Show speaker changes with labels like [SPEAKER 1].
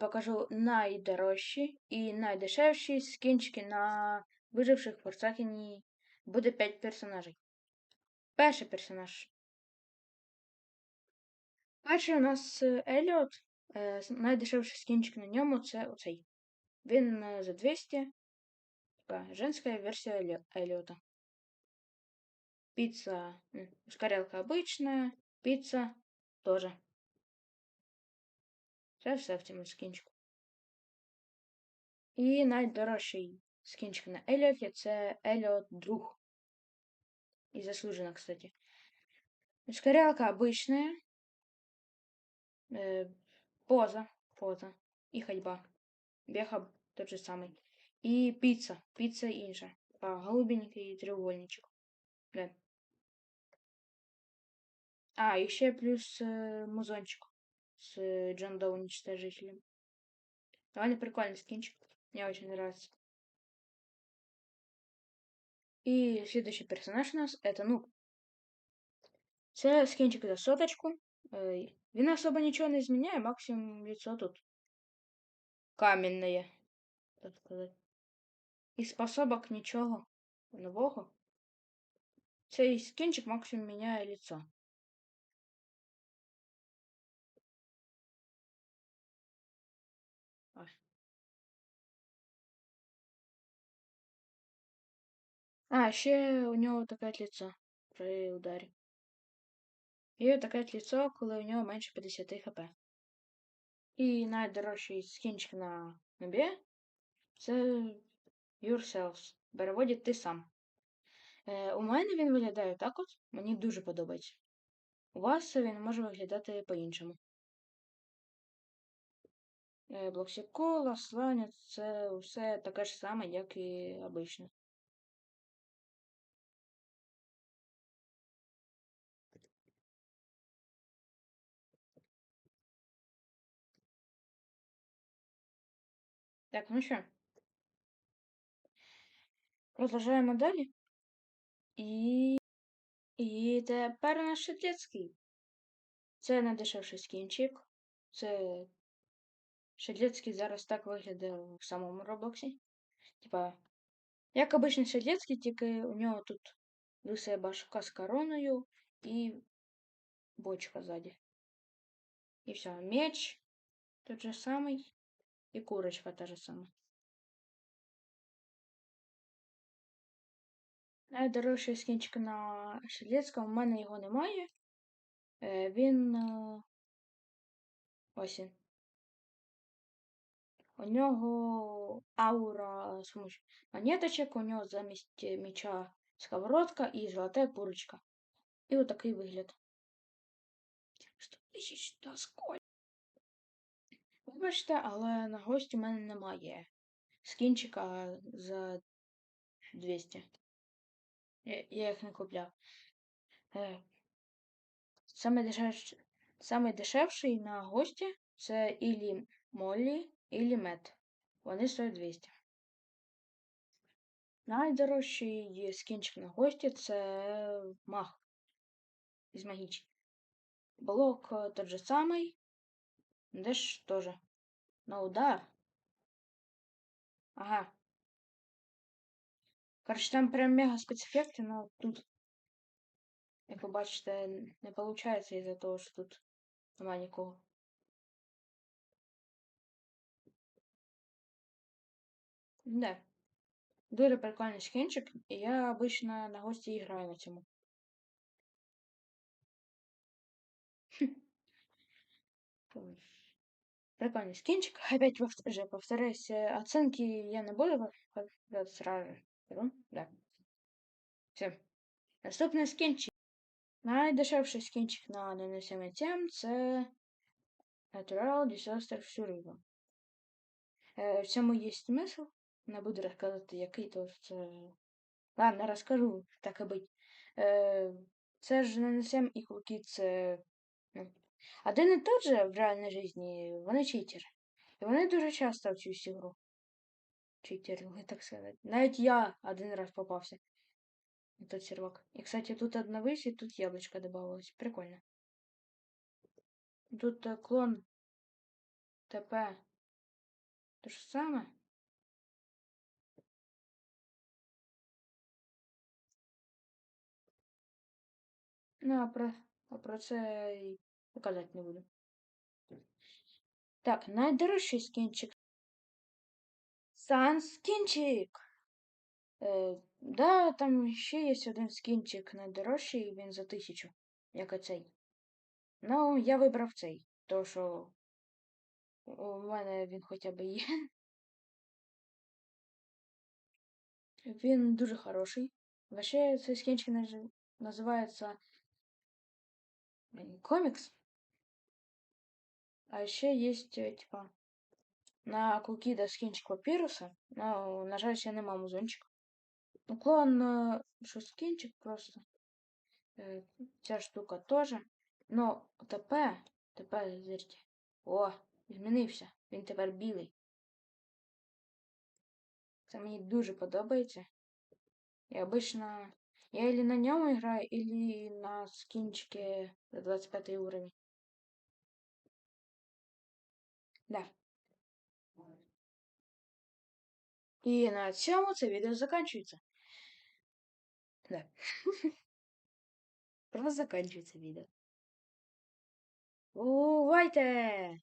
[SPEAKER 1] покажу найдорожчі і найдешевші скінчики на виживших в Форсакені. Буде 5 персонажей. Перший персонаж. Перший у нас е, Еліот. Е, Найдешевший скінчик на ньому це оцей. Він е, за 200. Така женська версія Елі- Еліота. Пицца. м, Ускорялка обычная. Пицца тоже. Це все в цьому скінчику. І найдорожчий скінчик на Еліоті це Еліот Друг. І заслуженно, кстати. Ускорялка обычная. Э, поза. Поза. І ходьба. Бега тот же самый. І піца. Піца інша. А, голубенький треугольничок. Да. А, і ще плюс э, музончик с э, Джон Доу уничтожителем. Довольно прикольный скинчик. Мне очень нравится. И следующий персонаж у нас это Нуб. Це скинчик за соточку. Е, Він особо нічого не зміняє, максимум лицо тут. Каменне, так сказати. І способок нічого нового. Цей скинчик максимум міняє лицо. А, ще у нього таке лицо при ударі. І таке лицо, коли у нього менше 50 хп. І найдорожчий скінчик на небі це Yourselves. Переводить ти сам. Е, у мене він виглядає так от. Мені дуже подобається. У вас він може виглядати по-іншому. Е, Блоксікола, сланець, це все таке ж саме, як і обично. Так, ну що. Продовжуємо далі. І. І тепер наш Шедлецький. Це найдешевший скінчик. Це Шедлецький зараз так виглядає в самому Роблоксі. Типа, як обичний Шедлецький, тільки у нього тут лиса башка з короною і бочка ззаді. І все, меч тот же самий, і курочка та же сама. Найдорожчий скінчик на Шедлецькому, в мене його немає. Е, Він. е, Ось він. У нього аура помощью монеточок, у нього замість е, меча сковородка і золота курочка. І отакий вигляд. 100 тисяч та сколько? Вибачте, але на гості у мене немає скінчика за 200. Я, я їх не купляв. Е, Саме дешевший, саме дешевший на гості це ілі Моллі, ілі Мед. Вони стоять 200. Найдорожчий скінчик на гості це маг із магічки. Блок е, тот же самий. Де ж теж. На удар. Ага. Короче, там прям мега спецефекти, но тут, як ви бачите, не виходить із-за того, що тут нема нікого. Да. Дуже прикольний скінчик, і я обычно на гості і граю на цьому. Ой. Прикольный скинчик. Опять же повторяюсь, э, оценки я не буду сразу. Да. Все. Наступний скінчик. Найдешевший скінчик на нанесення тем це Natural Disaster Survival. Е, в цьому є смисл. Не буду розказувати, який то це. Ладно, розкажу, так і бить. Е, це ж нанесем і кулки це. Один і тот же в реальній житті, вони читери. І вони дуже часто в цю ігру. Читери, могу так сказати. Навіть я один раз попався. на тот сервак. І, кстати, тут обновись, і тут яблочко добавилось. Прикольно. Тут е, клон ТП те ж саме. Ну, а про, а про це показати не буду. Так, найдорожчий скінчик. Сан скінчик. Е, да, там ще є один скінчик найдорожчий, він за тисячу, як оцей. Ну, я вибрав цей, тому що у мене він хоча б є. Він дуже хороший. Вообще цей скінчик називається комікс. А ще є, е, типа, на Кукіда скінчик папіруса. Ну, на жаль, ще нема. Ну, клон, що скінчик просто. Е, Ця штука теж. Ну, тепер, тепер, зірте. О, змінився. Він тепер білий. Це мені дуже подобається. Я обычно... Я или на нем играю, или на скинчике за 25 уровень. Да. І на цьому це відео закінчується. Да. Просто закінчується відео. Бувайте!